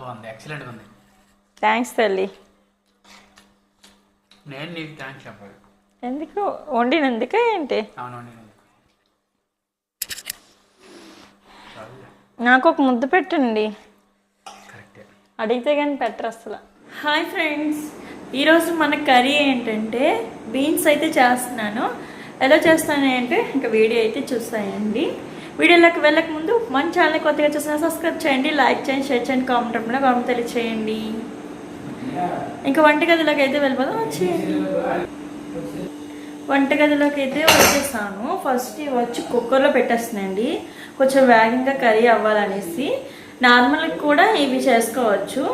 బాగుంది. ఎక్సలెంట్గా ఉంది. థ్యాంక్స్ తల్లి. నేను నీకు థ్యాంక్స్ చెప్పాలి. ఎందుకు? వండినందుకే ఏంటి? అవును నాకు ఒక ముద్ద పెట్టండి. అడిగితే కానీ పెట్టరు అసలు. హాయ్ ఫ్రెండ్స్ ఈరోజు మన కర్రీ ఏంటంటే బీన్స్ అయితే చేస్తున్నాను. ఎలా చేస్తాను అంటే ఇంకా వీడియో అయితే చూస్తాయండి వీడియోలోకి వెళ్ళక ముందు మన ఛానల్ కొత్తగా చూసిన సబ్స్క్రైబ్ చేయండి లైక్ చేయండి షేర్ చేయండి కామెంట్ రూపంలో కామెంట్ తెలియచేయండి. ఇంకా వంటగదిలోకి అయితే వెళ్ళిపోదాం వచ్చేయండి. వంటగదిలోకి అయితే వచ్చేసాను ఫస్ట్ వచ్చి కుక్కర్లో పెట్టేస్తున్నాయండి కొంచెం వేగంగా కర్రీ అవ్వాలనేసి నార్మల్గా కూడా ఇవి చేసుకోవచ్చు.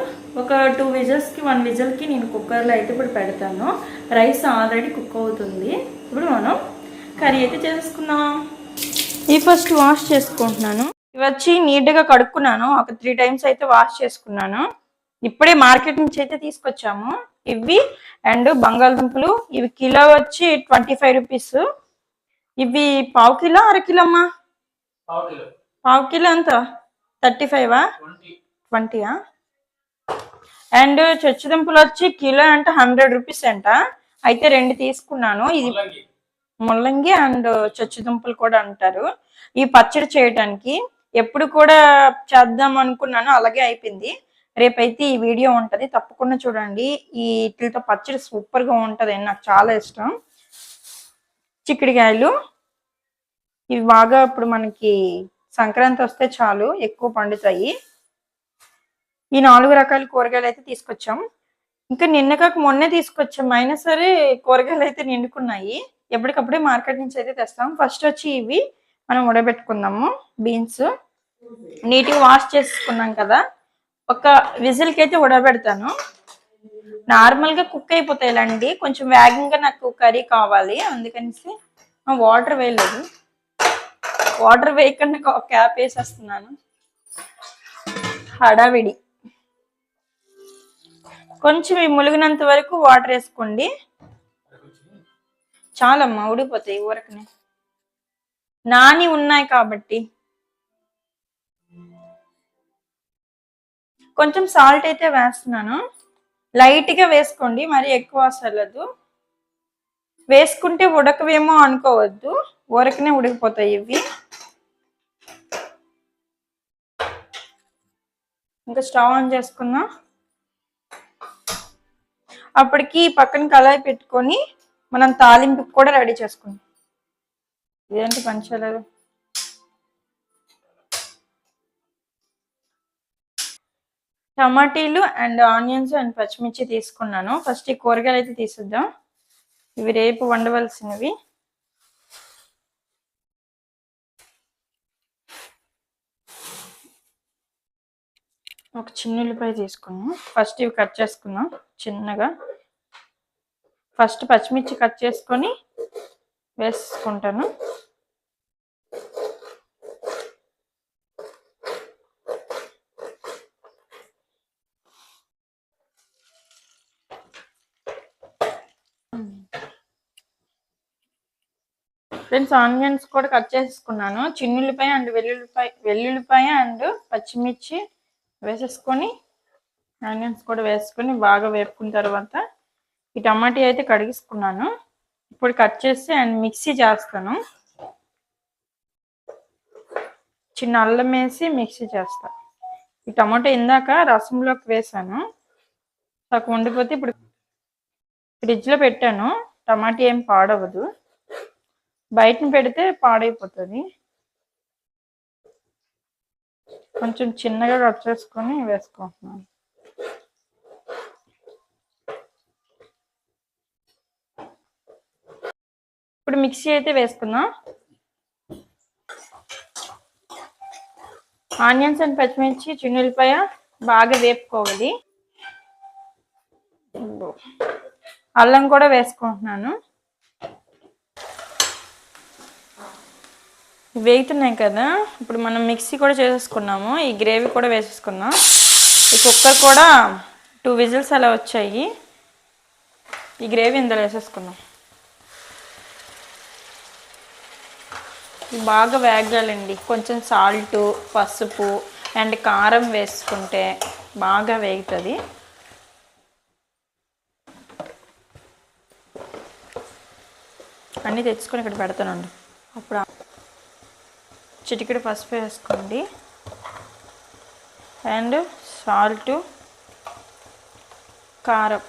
ఒక టూ విజల్స్కి వన్ విజల్కి నేను కుక్కర్లో అయితే ఇప్పుడు పెడతాను. రైస్ ఆల్రెడీ కుక్ అవుతుంది. ఇప్పుడు మనం కర్రీ అయితే చేసుకుందాం. ఇవి ఫస్ట్ వాష్ చేసుకుంటున్నాను. ఇవి వచ్చి నీట్గా కడుక్కున్నాను. ఒక త్రీ టైమ్స్ అయితే వాష్ చేసుకున్నాను. ఇప్పుడే మార్కెట్ నుంచి అయితే తీసుకొచ్చాము. ఇవి అండ్ బంగాళదుంపలు. ఇవి కిలో వచ్చి ట్వంటీ ఫైవ్ రూపీస్. ఇవి పావు కిలో అర కిలో అమ్మా? పావు కిలో. ఎంత? థర్టీ ఫైవా ట్వంటీ. ట్వంటీయా అండ్ చచ్చుదుంపలు వచ్చి కిలో అంటే హండ్రెడ్ రూపీస్ అంట. అయితే రెండు తీసుకున్నాను. ఇది ముల్లంగి అండ్ చచ్చుదుంపలు కూడా అంటారు. ఈ పచ్చడి చేయడానికి ఎప్పుడు కూడా చేద్దాం అనుకున్నాను అలాగే అయిపోయింది. రేపైతే ఈ వీడియో ఉంటుంది. తప్పకుండా చూడండి. ఈ వీటితో పచ్చడి సూపర్గా ఉంటుంది. నాకు చాలా ఇష్టం. చిక్కుడుకాయలు. ఇవి బాగా ఇప్పుడు మనకి సంక్రాంతి వస్తే చాలు ఎక్కువ పండుతాయి. ఈ నాలుగు రకాల కూరగాయలు అయితే తీసుకొచ్చాం. ఇంకా నిన్న కాక మొన్నే తీసుకొచ్చాం. అయినా సరే కూరగాయలు అయితే నిండుకున్నాయి. ఎప్పటికప్పుడే మార్కెట్ నుంచి అయితే తెస్తాం. ఫస్ట్ వచ్చి ఇవి మనం ఉడబెట్టుకుందాము. బీన్స్ నీట్గా వాష్ చేసుకున్నాం కదా. ఒక విజిల్కి అయితే ఉడబెడతాను. నార్మల్గా కుక్ అయిపోతాయిలండి. కొంచెం వేగంగా నాకు కర్రీ కావాలి. అందుకనేసి వాటర్ వేయలేదు. వాటర్ వేయకుండా ఒక క్యాప్ వేసేస్తున్నాను. హడావిడి. కొంచెం ఈ ములిగినంత వరకు వాటర్ వేసుకోండి. చాలమ్మా ఉడిపోతాయి ఊరకనే. నాని ఉన్నాయి కాబట్టి. కొంచెం సాల్ట్ అయితే వేస్తున్నాను. లైట్గా వేసుకోండి మరి ఎక్కువ అసలదు. వేసుకుంటే ఉడకవేమో అనుకోవద్దు. ఊరకనే ఉడికిపోతాయి ఇవి. ఇంకా స్టవ్ ఆన్ చేసుకుందాం. అప్పటికి పక్కన కళాయి పెట్టుకొని మనం తాలింపు కూడా రెడీ చేసుకుందాం. ఇదేంటి పంచలేదు టమాటీలు అండ్ ఆనియన్స్ అండ్ పచ్చిమిర్చి తీసుకున్నాను. ఫస్ట్ ఈ కూరగాయలు అయితే తీసుద్దాం. ఇవి రేపు వండవలసినవి. ఒక చిన్న ఉల్లిపాయ తీసుకున్నాం. ఫస్ట్ ఇవి కట్ చేసుకున్నాం చిన్నగా. ఫస్ట్ పచ్చిమిర్చి కట్ చేసుకొని వేసుకుంటాను. ఫ్రెండ్స్ ఆనియన్స్ కూడా కట్ చేసుకున్నాను. చిన్నుల్లిపాయ అండ్ వెల్లుల్లిపాయ వెల్లుల్లిపాయ అండ్ పచ్చిమిర్చి వేసేసుకొని ఆనియన్స్ కూడా వేసుకొని బాగా వేపుకున్న తర్వాత ఈ టమాటీ అయితే కడిగిసుకున్నాను. ఇప్పుడు కట్ చేసి అండ్ మిక్సీ చేస్తాను. చిన్న అల్లం వేసి మిక్సీ చేస్తా. ఈ టమాటో ఇందాక రసంలోకి వేసాను. నాకు వండిపోతే ఇప్పుడు ఫ్రిడ్జ్లో పెట్టాను. టమాటా ఏం పాడవదు. బయటని పెడితే పాడైపోతుంది. కొంచెం చిన్నగా కట్ చేసుకొని వేసుకుంటున్నాను. ఇప్పుడు మిక్సీ అయితే వేసుకుందాం. ఆనియన్స్ అండ్ పచ్చిమిర్చి చిన్నులపాయ బాగా వేపుకోవాలి. అల్లం కూడా వేసుకుంటున్నాను. వేగుతున్నాయి కదా. ఇప్పుడు మనం మిక్సీ కూడా చేసేసుకున్నాము. ఈ గ్రేవీ కూడా వేసేసుకున్నాం ఈ కుక్కర్ కూడా టూ విజిల్స్ అలా వచ్చాయి. ఈ గ్రేవీ ఇందులో వేసేసుకున్నాం బాగా వేగాలండి. కొంచెం సాల్ట్ పసుపు అండ్ కారం వేసుకుంటే బాగా వేగుతుంది. అన్నీ తెచ్చుకొని ఇక్కడ పెడతానండి. అప్పుడు చిటికెడు పసుపు వేసుకోండి. అండ్ సాల్ట్ కారం.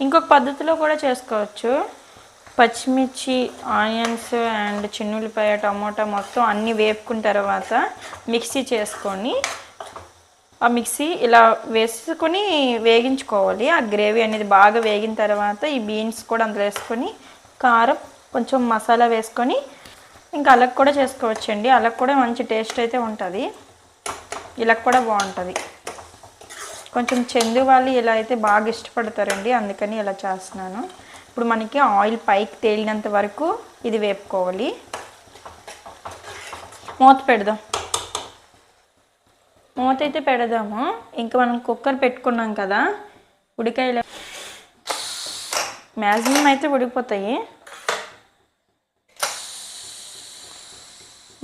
ఇంకొక పద్ధతిలో కూడా చేసుకోవచ్చు. పచ్చిమిర్చి ఆనియన్స్ అండ్ చిన్నులపాయ టమోటా మొత్తం అన్నీ వేపుకున్న తర్వాత మిక్సీ చేసుకొని ఆ మిక్సీ ఇలా వేసుకొని వేగించుకోవాలి. ఆ గ్రేవీ అనేది బాగా వేగిన తర్వాత ఈ బీన్స్ కూడా అందులో వేసుకొని కారం కొంచెం మసాలా వేసుకొని ఇంకా అలక్ కూడా చేసుకోవచ్చండి. అలక్ కూడా మంచి టేస్ట్ అయితే ఉంటుంది. ఇలా కూడా బాగుంటుంది. కొంచెం చెందు వాళ్ళు ఇలా అయితే బాగా ఇష్టపడతారండి. అందుకని ఇలా చేస్తున్నాను. ఇప్పుడు మనకి ఆయిల్ పైకి తేలినంత వరకు ఇది వేపుకోవాలి. మూత పెడదాం. మూత అయితే పెడదాము. ఇంకా మనం కుక్కర్ పెట్టుకున్నాం కదా ఉడికాయలు మ్యాక్సిమం అయితే ఉడికిపోతాయి.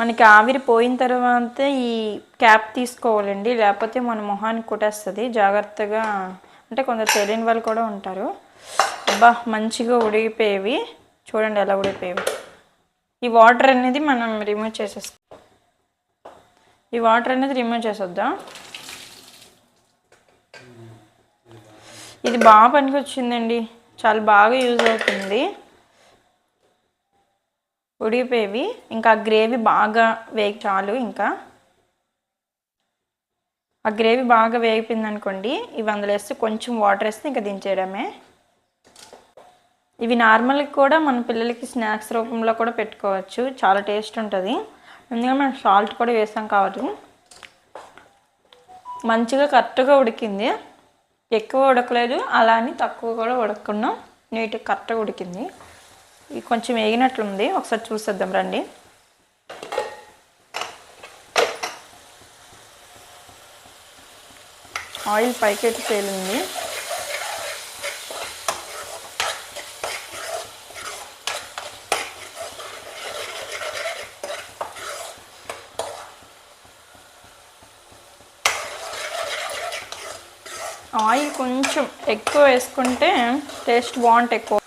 మనకి ఆవిరి పోయిన తర్వాత ఈ క్యాప్ తీసుకోవాలండి లేకపోతే మన మొహానికి కొట్టేస్తుంది. జాగ్రత్తగా అంటే కొందరు తెలియని వాళ్ళు కూడా ఉంటారు. అబ్బా మంచిగా ఉడిగిపోయేవి చూడండి ఎలా ఉడిగిపోయేవి ఈ వాటర్ అనేది మనం రిమూవ్ చేసేస్తాం ఈ వాటర్ అనేది రిమూవ్ చేసేద్దాం? ఇది బాగా పనికి వచ్చిందండి చాలా బాగా యూజ్ అవుతుంది. ఉడిగిపోయేవి ఇంకా గ్రేవీ బాగా వేగి చాలు ఇంకా. ఆ గ్రేవీ బాగా వేగిపోయింది అనుకోండి ఇవి అందులో వేస్తే కొంచెం వాటర్ వేస్తే ఇంకా దించేయడమే. ఇవి నార్మల్గా కూడా మన పిల్లలకి స్నాక్స్ రూపంలో కూడా పెట్టుకోవచ్చు. చాలా టేస్ట్ ఉంటుంది. ఎందుకంటే మనం సాల్ట్ కూడా వేసాం కాబట్టి. మంచిగా కరెక్ట్గా ఉడికింది. ఎక్కువ ఉడకలేదు. అలా అని తక్కువ కూడా ఉడకకుండా నీట్గా కరెక్ట్గా ఉడికింది. ఇది కొంచెం వేగినట్లుంది. ఒకసారి చూసేద్దాం రండి. ఆయిల్ పైకెట్టి తేలింది. ఆయిల్ కొంచెం ఎక్కువ వేసుకుంటే టేస్ట్ బాగుంటాయి ఎక్కువ.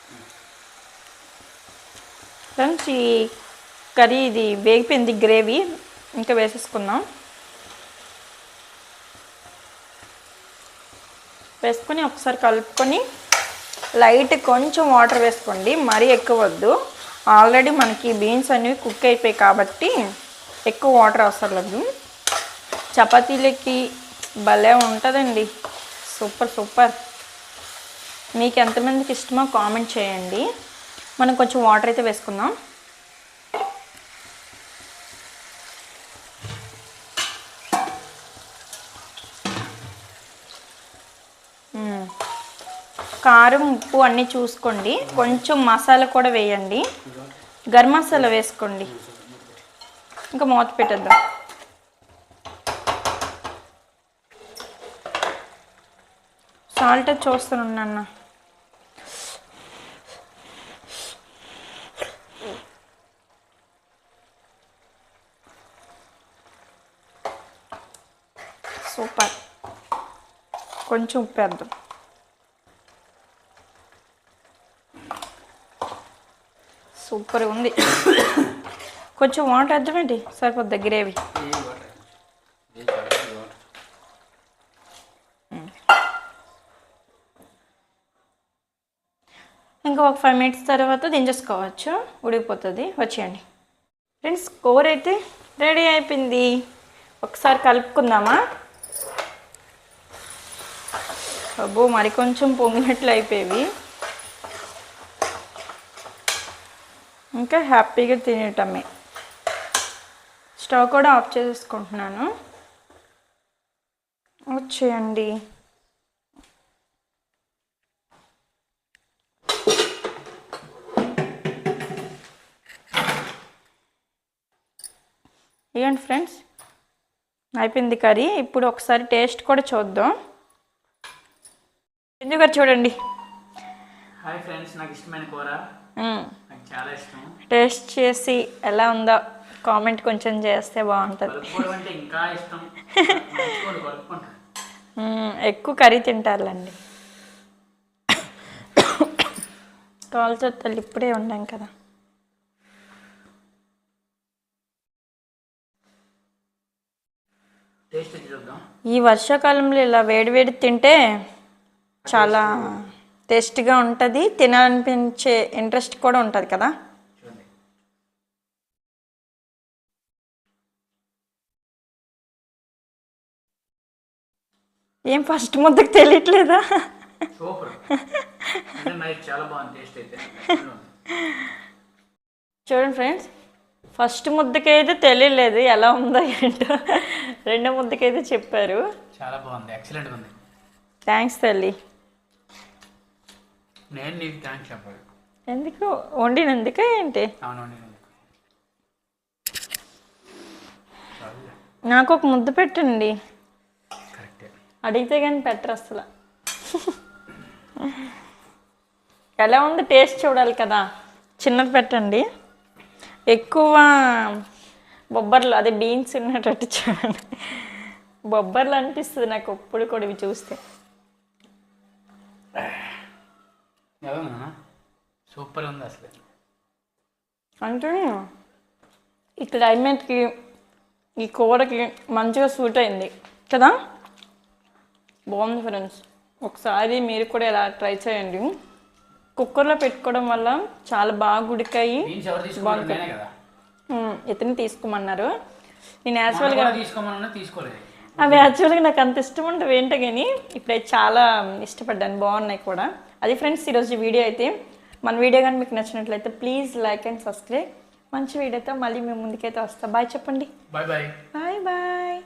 ఫ్రెండ్స్ ఈ కర్రీ ఇది వేగిపోయింది గ్రేవీ. ఇంకా వేసేసుకుందాం. వేసుకొని ఒకసారి కలుపుకొని లైట్ కొంచెం వాటర్ వేసుకోండి. మరీ ఎక్కువ వద్దు. ఆల్రెడీ మనకి బీన్స్ అనేవి కుక్ అయిపోయాయి కాబట్టి ఎక్కువ వాటర్ అవసరం లేదు. చపాతీలకి భలే ఉంటుందండి. Super super. మీకు ఎంతమందికి ఇష్టమో కామెంట్ చేయండి. మనం కొంచెం వాటర్ అయితే వేసుకుందాం. కారం ఉప్పు అన్నీ చూసుకోండి. కొంచెం మసాలా కూడా వేయండి. గరం మసాలా వేసుకోండి. ఇంకా మూత పెట్టేద్దాం. సాల్ట్ చూస్తున్నాను సూపర్. కొంచెం ఉప్పు వేద్దాం. సూపర్ ఉంది. కొంచెం వాటర్ వేద్దామండి సరిపోద్ది గ్రేవీ ఏ వాటర్ ఏ చాలు, ఈ వాటర్ ఇంకా ఒక ఫైవ్ మినిట్స్ తర్వాత దించేసుకోవచ్చు. ఉడికిపోతుంది వచ్చేయండి. ఫ్రెండ్స్ కూర అయితే రెడీ అయిపోయింది. ఒకసారి కలుపుకుందామా? అబ్బో మరి కొంచెం పొంగినట్లు అయిపోయేవి. ఇంకా హ్యాపీగా తినటమే. స్టవ్ కూడా ఆఫ్ చేసేసుకుంటున్నాను. వచ్చేయండి. ఇవ్వండి ఫ్రెండ్స్. అయిపోయింది కర్రీ. ఇప్పుడు ఒకసారి టేస్ట్ కూడా చూద్దాం. ఎందుకు చూడండి. హాయ్ ఫ్రెండ్స్ నాకు ఇష్టమైన కూర. మ్మ్. నాకు చాలా ఇష్టం. టేస్ట్ చేసి ఎలా ఉందో కామెంట్ కొంచెం చేస్తే బాగుంటుంది. ఇంకా ఇష్టం. ఎక్కువ కర్రీ తింటారులేండి. కాల్చొత్తలు ఇప్పుడే ఉండాం కదా టేస్ట్ చూద్దాం ఈ వర్షాకాలంలో ఇలా వేడివేడి తింటే చాలా టేస్ట్గా ఉంటుంది తినాలనిపించే ఇంట్రెస్ట్ కూడా ఉంటుంది కదా. ఏం ఫస్ట్ ముద్దకు తెలియట్లేదా? చూడండి ఫ్రెండ్స్. ఫస్ట్ ముద్దకైతే తెలియలేదు ఎలా ఉందో ఏంటో. రెండో ముద్దకైతే చెప్పారు. చాలా బాగుంది ఎక్సలెంట్గా ఉంది. థ్యాంక్స్ తల్లి. నేను నీకు థ్యాంక్స్ చెప్పాలి. ఎందుకు? వండినందుకే ఏంటి? అవును నాకు ఒక ముద్ద పెట్టండి. అడిగితే కానీ పెట్టరు అసలు. ఎలా ఉంది టేస్ట్ చూడాలి కదా. చిన్నది పెట్టండి. ఎక్కువ బొబ్బర్లు అదే బీన్స్ ఉన్నట్టు చూడండి. బొబ్బర్లు అనిపిస్తుంది నాకు ఎప్పుడు కూడా ఇవి చూస్తే. సూపర్ ఉంది అసలు. అంటే ఈ క్లైమేట్కి ఈ కూరకి మంచిగా సూట్ అయింది. కదా? బాగుంది ఫ్రెండ్స్. ఒకసారి మీరు కూడా ఇలా ట్రై చేయండి. కుక్కర్లో పెట్టుకోవడం వల్ల చాలా బాగా ఉడికాయి ఉమ్, ఇతను తీసుకోమన్నారు? నేను యాక్చువల్గా అవి యాక్చువల్గా నాకు అంత ఇష్టం ఉండవు ఏంటో కానీ ఇప్పుడైతే చాలా ఇష్టపడ్డాను బాగున్నాయి కూడా. అది ఫ్రెండ్స్ ఈరోజు వీడియో అయితే మన వీడియో కానీ మీకు నచ్చినట్లయితే ప్లీజ్ లైక్ అండ్ సబ్స్క్రైబ్. మంచి వీడియోతో మళ్ళీ మేము ముందుకైతే వస్తా. బాయ్ చెప్పండి. Bye bye. Bye bye.